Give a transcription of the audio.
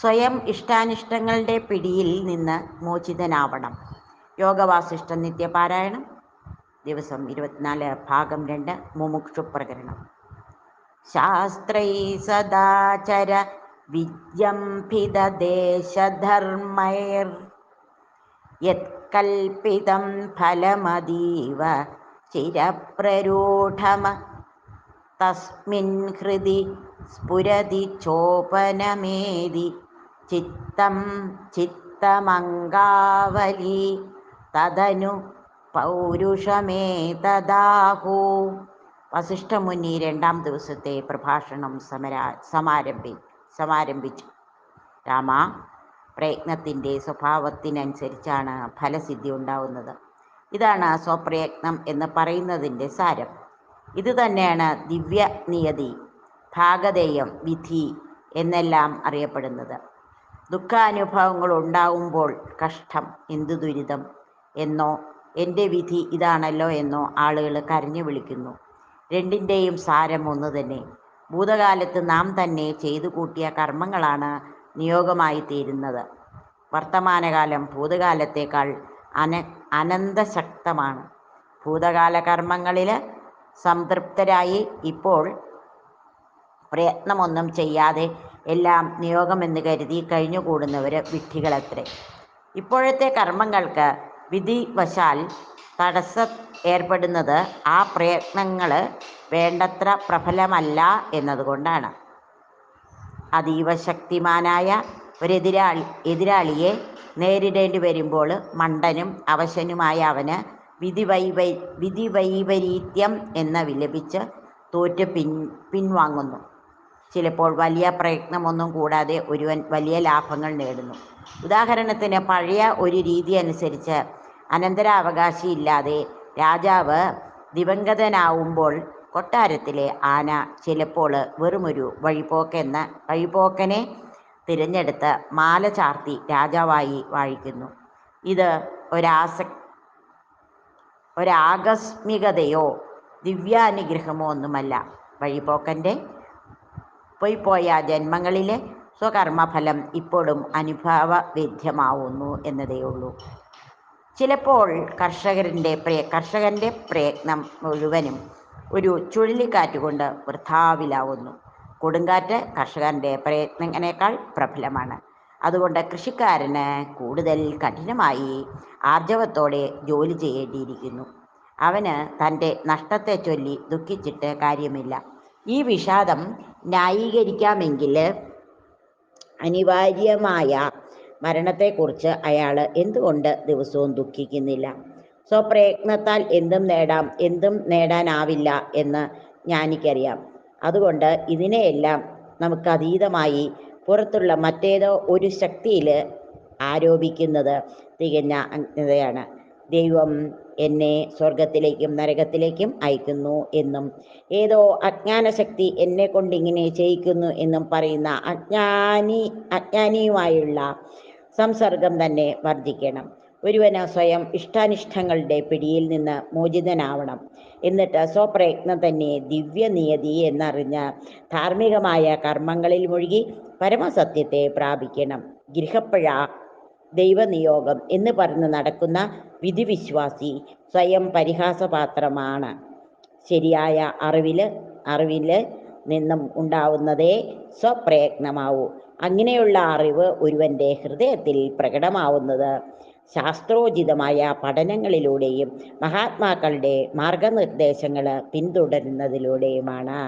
സ്വയം ഇഷ്ടാനിഷ്ടങ്ങളുടെ പിടിയിൽ നിന്ന് മോചിതനാവണം. യോഗവാസിഷ്ഠ നിത്യപാരായണം. ദിവസം ഇരുപത്തിനാല് ഭാഗം രണ്ട് മുമുക്ഷു പ്രകരണം. ശാസ്ത്രൈ സദാചര വിജംഭിതദേശധർമ്മൈർ യത്കൽപ്പിതം ഫലമതീവ ചിരപ്രരൂഢമ. തസ്മിൻ ഹൃദി സ്ഫുരതി ചോപനമേതി. ചിത്തം ചിത്തമങ്കാവലി പൗരുഷമേ തദാഹു. വസിഷ്ഠമുനി രണ്ടാം ദിവസത്തെ പ്രഭാഷണം സമരാ സമാരംഭി സമാരംഭിച്ചു. രാമ പ്രയത്നത്തിന്റെ സ്വഭാവത്തിനനുസരിച്ചാണ് ഫലസിദ്ധി ഉണ്ടാവുന്നത്. ഇതാണ് സ്വപ്രയത്നം എന്ന് പറയുന്നതിന്റെ സാരം. ഇത് തന്നെയാണ് ദിവ്യ നിയതി ഭാഗധേയം വിധി എന്നെല്ലാം അറിയപ്പെടുന്നത്. ദുഃഖാനുഭവങ്ങൾ ഉണ്ടാവുമ്പോൾ കഷ്ടം എന്തു ദുരിതം എന്നോ എന്റെ വിധി ഇതാണല്ലോ എന്നോ ആളുകൾ കരഞ്ഞു വിളിക്കുന്നു. രണ്ടിന്റെയും സാരം ഒന്ന് തന്നെ. ഭൂതകാലത്ത് നാം തന്നെ ചെയ്തു കൂട്ടിയ കർമ്മങ്ങളാണ് നിയോഗമായി തീരുന്നത്. വർത്തമാനകാലം ഭൂതകാലത്തേക്കാൾ അന അനന്തശക്തമാണ്. ഭൂതകാല കർമ്മങ്ങളിൽ സംതൃപ്തരായി ഇപ്പോൾ പ്രയത്നമൊന്നും ചെയ്യാതെ എല്ലാം നിയോഗമെന്ന് കരുതി കഴിഞ്ഞുകൂടുന്നവർ വിഡ്ഢികളത്രേ. ഇപ്പോഴത്തെ കർമ്മങ്ങൾക്ക് വിധിവശാൽ തടസ്സ ഏർപ്പെടുന്നത് ആ പ്രയത്നങ്ങൾ വേണ്ടത്ര പ്രഫലമല്ല എന്നതുകൊണ്ടാണ്. അതീവ ശക്തിമാനായ ഒരെതിരാളി എതിരാളിയെ നേരിടേണ്ടി വരുമ്പോൾ മണ്ടനും അവശനുമായ അവന് വിധിവൈവൈ വിധിവൈപരീത്യം എന്ന വിലപിച്ച് തോറ്റ് പിൻ പിൻവാങ്ങുന്നു. ചിലപ്പോൾ വലിയ പ്രയത്നമൊന്നും കൂടാതെ ഒരുവൻ വലിയ ലാഭങ്ങൾ നേടുന്നു. ഉദാഹരണത്തിന് പഴയ ഒരു രീതി അനുസരിച്ച് അനന്തരാവകാശിയില്ലാതെ രാജാവ് ദിവംഗതനാവുമ്പോൾ കൊട്ടാരത്തിലെ ആന ചിലപ്പോൾ വെറുമൊരു വഴിപോക്കെന്ന വഴിപോക്കനെ തിരഞ്ഞെടുത്ത് മാല ചാർത്തി രാജാവായി വാഴിക്കുന്നു. ഇത് ഒരാസ ഒരാകസ്മികതയോ ദിവ്യാനുഗ്രഹമോ ഒന്നുമല്ല. വഴിപോക്കന്റെ പോയിപ്പോയ ജന്മങ്ങളിലെ സ്വകർമ്മഫലം ഇപ്പോഴും അനുഭാവവേദ്യമാവുന്നു എന്നതേയുള്ളൂ ചിലപ്പോൾ കർഷകരുടെ പ്രയ കർഷകന്റെ പ്രയത്നം മുഴുവനും ഒരു ചുഴലിക്കാറ്റ് കൊണ്ട് വൃഥാവിലാവുന്നു. കൊടുങ്കാറ്റ് കർഷകന്റെ പ്രയത്നങ്ങളെക്കാൾ പ്രബലമാണ്. അതുകൊണ്ട് കൃഷിക്കാരന് കൂടുതൽ കഠിനമായി ആർജവത്തോടെ ജോലി ചെയ്യേണ്ടിയിരിക്കുന്നു. അവന് തന്റെ നഷ്ടത്തെ ചൊല്ലി ദുഃഖിച്ചിട്ട് കാര്യമില്ല. ഈ വിഷാദം ന്യായീകരിക്കാമെങ്കിൽ അനിവാര്യമായ മരണത്തെക്കുറിച്ച് അയാൾ എന്തുകൊണ്ട് ദിവസവും ദുഃഖിക്കുന്നില്ല? സ്വപ്രയത്നത്താൽ എന്തും നേടാം എന്തും നേടാനാവില്ല എന്ന് ജ്ഞാനിക്കറിയാം. അതുകൊണ്ട് ഇതിനെയെല്ലാം നമുക്ക് അതീതമായി പുറത്തുള്ള മറ്റേതോ ഒരു ശക്തിയിൽ ആരോപിക്കുന്നത് തികഞ്ഞ അജ്ഞതയാണ് ദൈവം എന്നെ സ്വർഗത്തിലേക്കും നരകത്തിലേക്കും അയക്കുന്നു എന്നും ഏതോ അജ്ഞാനശക്തി എന്നെ കൊണ്ട് ഇങ്ങനെ ചെയ്യിക്കുന്നു എന്നും പറയുന്ന അജ്ഞാനി അജ്ഞാനിയുമായുള്ള സംസർഗം തന്നെ വർദ്ധിക്കണം. ഒരുവന് സ്വയം ഇഷ്ടാനിഷ്ടങ്ങളുടെ പിടിയിൽ നിന്ന് മോചിതനാവണം. എന്നിട്ട് സ്വപ്രയത്നം തന്നെ ദിവ്യനിയതി എന്നറിഞ്ഞ് ധാർമ്മികമായ കർമ്മങ്ങളിൽ മുഴുകി പരമസത്യത്തെ പ്രാപിക്കണം. ഗൃഹപ്പഴ ദൈവനിയോഗം എന്ന് പറഞ്ഞ് നടക്കുന്ന വിധിവിശ്വാസി സ്വയം പരിഹാസപാത്രമാണ്. ശരിയായ അറിവിൽ അറിവിൽ നിന്നും ഉണ്ടാവുന്നതേ സ്വപ്രയത്നമാവൂ. അങ്ങനെയുള്ള അറിവ് ഒരുവന്റെ ഹൃദയത്തിൽ പ്രകടമാവുന്നത് ശാസ്ത്രോചിതമായ പഠനങ്ങളിലൂടെയും മഹാത്മാക്കളുടെ മാർഗനിർദ്ദേശങ്ങൾ പിന്തുടരുന്നതിലൂടെയുമാണ്.